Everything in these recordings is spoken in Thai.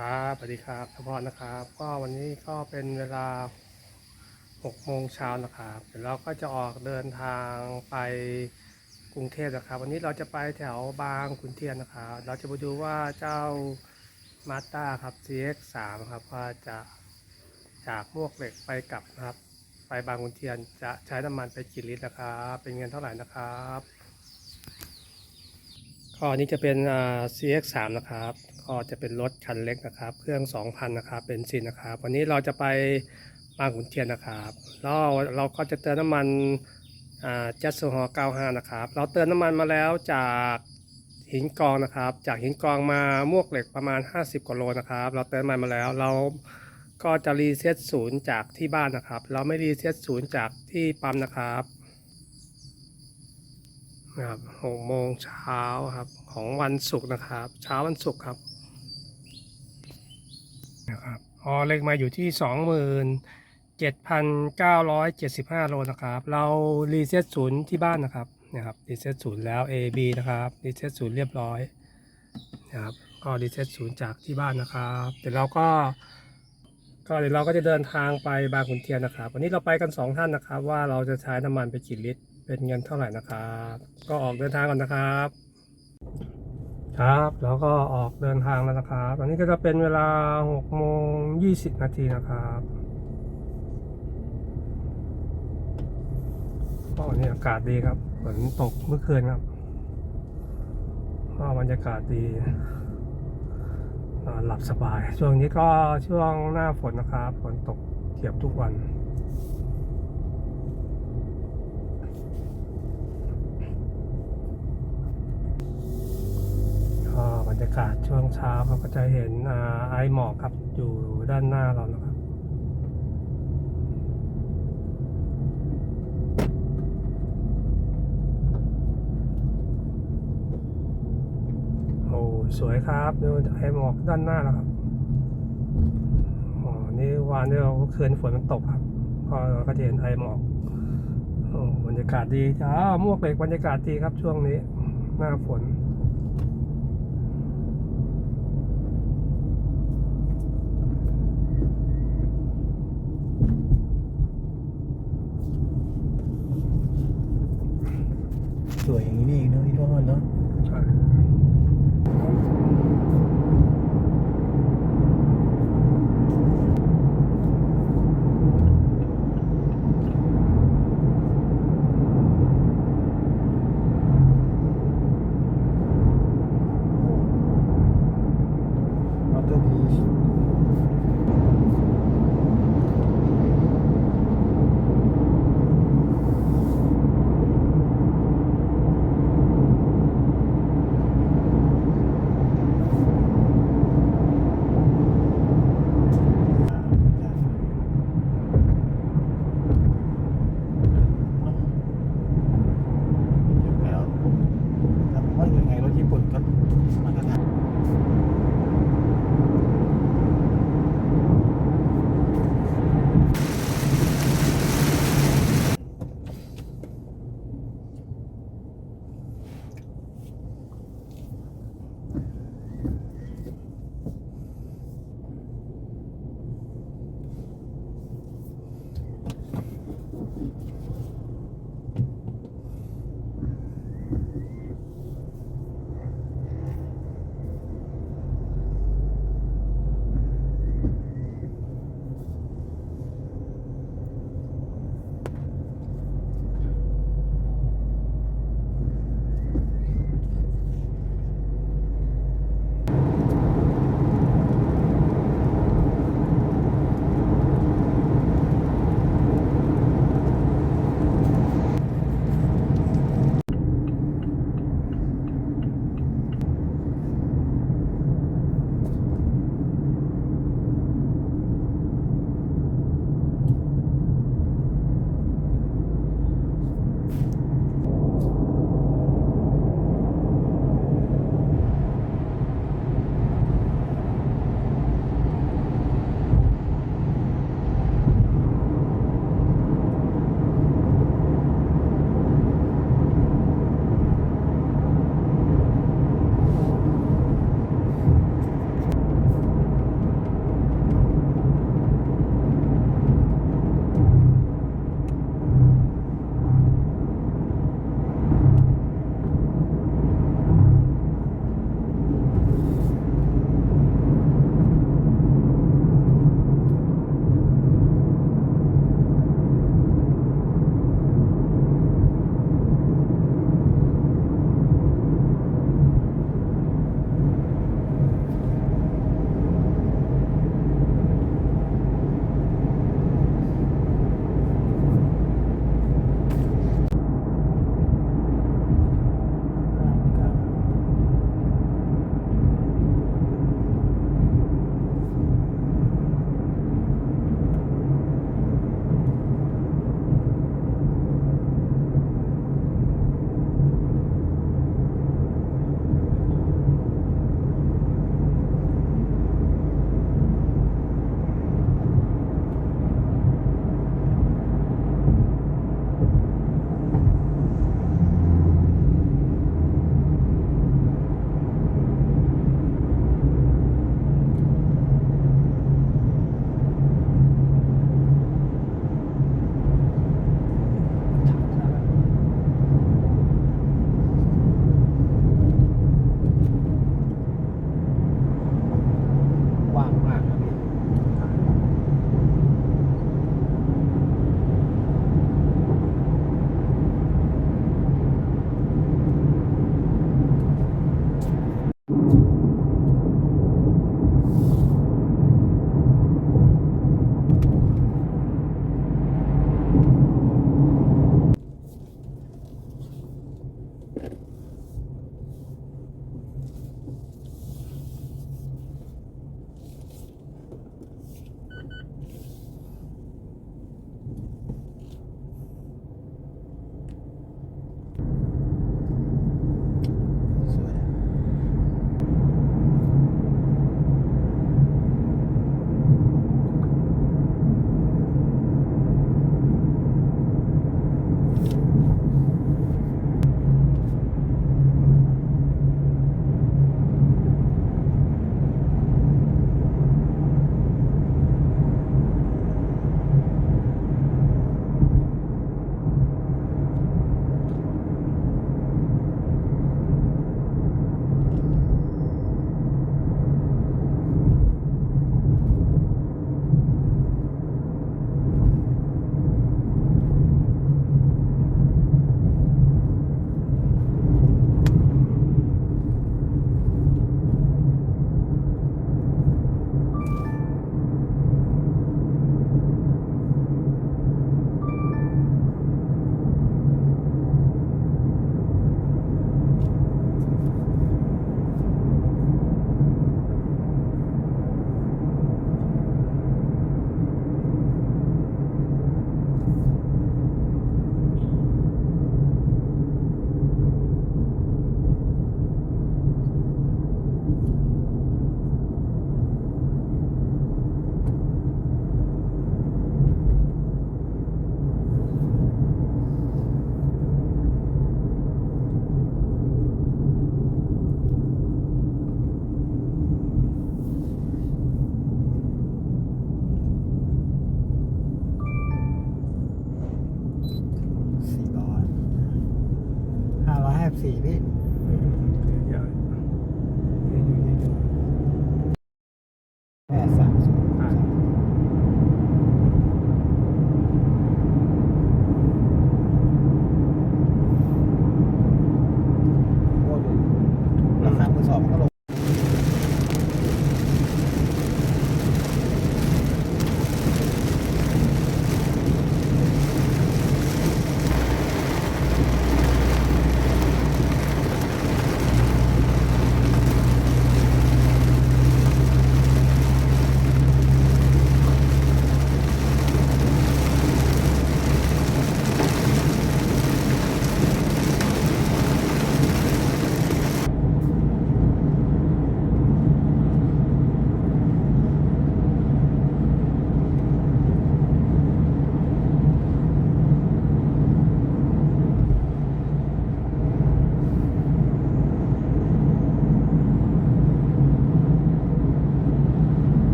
ครับสวัสดีครับทพรนะครับ ก็วันนี้ก็เป็นเวลา6โมงเช้านะครับ เดี๋ยวเราก็จะออกเดินทางไปกรุงเทพนะครับ วันนี้เราจะไปแถวบางขุนเทียนนะครับ เราจะไปดูว่าเจ้ามาสด้าครับ CX3 ครับว่าจะจากมวกเหล็กไปกลับนะครับ ไปบางขุนเทียนจะใช้น้ำมันไปกี่ลิตรนะครับ เป็นเงินเท่าไหร่นะครับก็อันนี้จะเป็นอ่า CX3 นะครับ ก็จะเป็นรถคันเล็กนะครับ เครื่อง 2,000 นะครับเป็นซินนะครับ วันนี้เราจะไปบางขุนเทียนนะครับแล้วเราก็จะเติมน้ำมันจัสโซฮอ95 นะครับ เราเติมน้ำมันมาแล้วจากหินกองนะครับ จากหินกองมามวกเหล็กประมาณ 50กว่าโลนะครับ เราเติมน้ำมันมาแล้วเราก็จะรีเซ็ตศูนย์จากที่บ้านนะครับ เราไม่รีเซ็ตศูนย์จากที่ปั๊มนะครับนะครับหกโมงเช้าครับของวันศุกร์นะครับ เช้าวันศุกร์ครับ นะครับออเลขมาอยู่ที่สองหมื่นเจ็ดพันเก้าร้อยเจ็ดสิบห้าโลนะครับ เรารีเซ็ตศูนย์ที่บ้านนะครับนะครับรีเซ็ตศูนย์แล้ว A B นะครับรีเซ็ตศูนย์เรียบร้อยนะครับก็รีเซ็ตศูนย์จากที่บ้านนะครับเดี๋ยวเราก็ ก็เดี๋ยวเราก็จะเดินทางไปบางขุนเทียนนะครับ วันนี้เราไปกันสองท่านนะครับ ว่าเราจะใช้น้ำมันไปกี่ลิตร เป็นเงินเท่าไหร่นะครับ ก็ออกเดินทางก่อนนะครับ ครับแล้วก็ออกเดินทางแล้วนะครับ ตอนนี้ก็จะเป็นเวลา6โมง20 นาทีนะครับก็นี่อากาศดีครับฝนตกเมื่อคืนครับก็บรรยากาศดีนอนหลับสบาย ช่วงนี้ก็ช่วงหน้าฝนนะครับฝนตกเกือบทุกวัน ก็บ รรยากาศช่วงเช้าเราก็จะเห็นอไอหมอกครับอยู่ด้านหน้าเรานะครับโอ้สวยครับดูไอหมอกด้านหน้าแล้วครับอ๋อนี่วานนี้เราเคืนฝนมันตกครับก็เราก็จะเห็นไอหมอกโอ้บรรยากาศดีจ้ามวกเหล็กบรรยากาศดีครับช่วงนี้ หน้าฝน สวยอย่างนี้นี่เองเนาะพี่พ่อเนาะ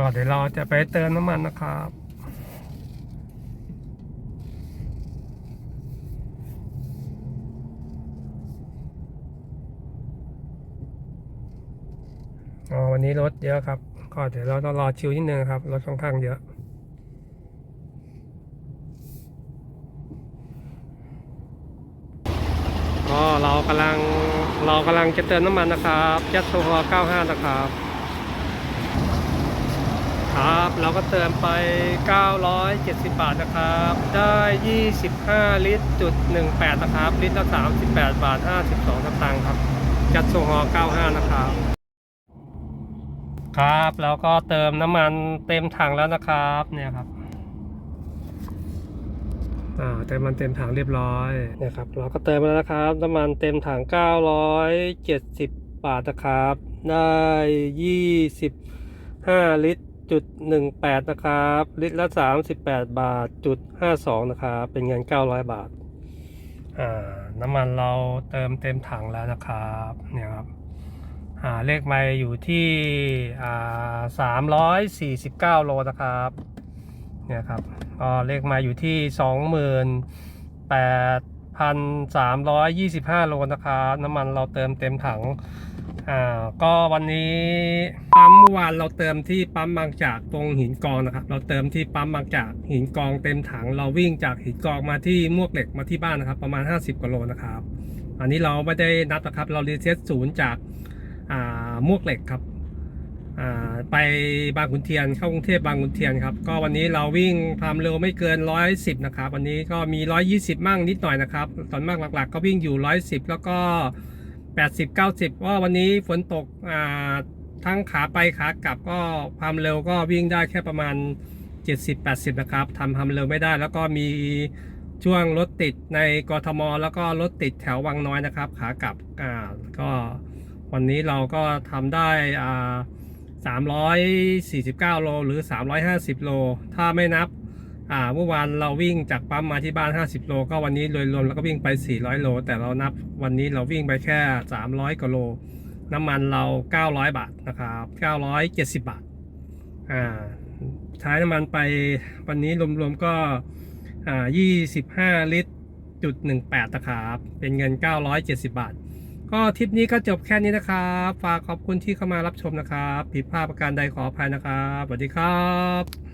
ก็เดี๋ยวเราจะไปเติมน้ำมันนะครับอ๋อวันนี้รถเยอะครับ ก็เดี๋ยวเราต้องรอชิวนิดนึงครับ รถค่อนข้างเยอะ ก็เรากำลังเรากำลังจะเติมน้ำมันนะครับยัดโซฮอ95 นะครับ ครับ เราก็เติมไป 970 บาทนะครับ ได้ 25 ลิตรจุด18 นะครับ ลิตรละ 38 บาท 52สตางค์ครับ จัดส่งหอ95 นะครับ ครับแล้วก็เติมน้ำมันเต็มถังแล้วนะครับ เนี่ยครับอ่าเติมมันเต็มถังเรียบร้อยเนี่ยครับ เราก็เติมมาแล้วนะครับน้ำมันเต็มถัง 970 บาทนะครับ ได้ 25 ลิตร จุด18นะครับ ลิตรละ38บแปดบาทจุด52นะครับ เป็นเงิน900บาท อ่า น้ำมันเราเติมเต็มถังแล้วนะครับ เนี่ยครับ อ่า เลขไม่อยู่ที่ อ่า349โลนะครับ เนี่ยครับก็เลขมาอยู่ที่สองหมื่นแปดพันสามร้อยยี่สิบห้าโลนะครับ น้ำมันเราเติมเต็มถัง อ่าก็วันนี้ปั๊มเมื่อวานเราเติมที่ปั๊มบางจากตรงหินกองนะครับ เราเติมที่ปั๊มบางจากหินกองเต็มถัง เราวิ่งจากหินกองมาที่มวกเหล็กมาที่บ้านนะครับ ประมาณ 50กว่าโลนะครับ อันนี้เราไม่ได้นับนะครับ เรารีเซ็ตศูนย์จากอ่ามวกเหล็กครับอ่าไปบางขุนเทียนเข้ากรุงเทพบางขุนเทียนครับก็วันนี้เราวิ่งความเร็วไม่เกิน 110 นะครับ วันนี้ก็มี 120 มั่งนิดหน่อยนะครับส่วนมากหลักๆ ก็วิ่งอยู่ 110 แล้วก็ 80 90ว่าวันนี้ฝนตกอ่าทั้งขาไปขากลับก็ความเร็วก็วิ่งได้แค่ประมาณ 70 80 นะครับทำความเร็วไม่ได้ แล้วก็มีช่วงรถติดในกทม แล้วก็รถติดแถววังน้อยนะครับ ขากลับอ่าก็วันนี้เราก็ทำได้อ่า349 โลหรือ 350 โล ถ้าไม่นับ อ่าเมื่อวานเราวิ่งจากปั๊มมาที่บ้าน 50 โล ก็วันนี้โดยรวมแล้วก็วิ่งไป 400 โล แต่เรานับวันนี้เราวิ่งไปแค่ 300กว่าโล น้ำมันเรา 900 บาทนะครับ970 บาทอ่าใช้น้ำมันไปวันนี้รวมๆก็อ่า25 ลิตรจุด18นะครับเป็นเงิน 970 บาท ก็ทริปนี้ก็จบแค่นี้นะครับ ฝากขอบคุณที่เข้ามารับชมนะครับ ผิดพลาดประการใดขออภัยนะครับ สวัสดีครับ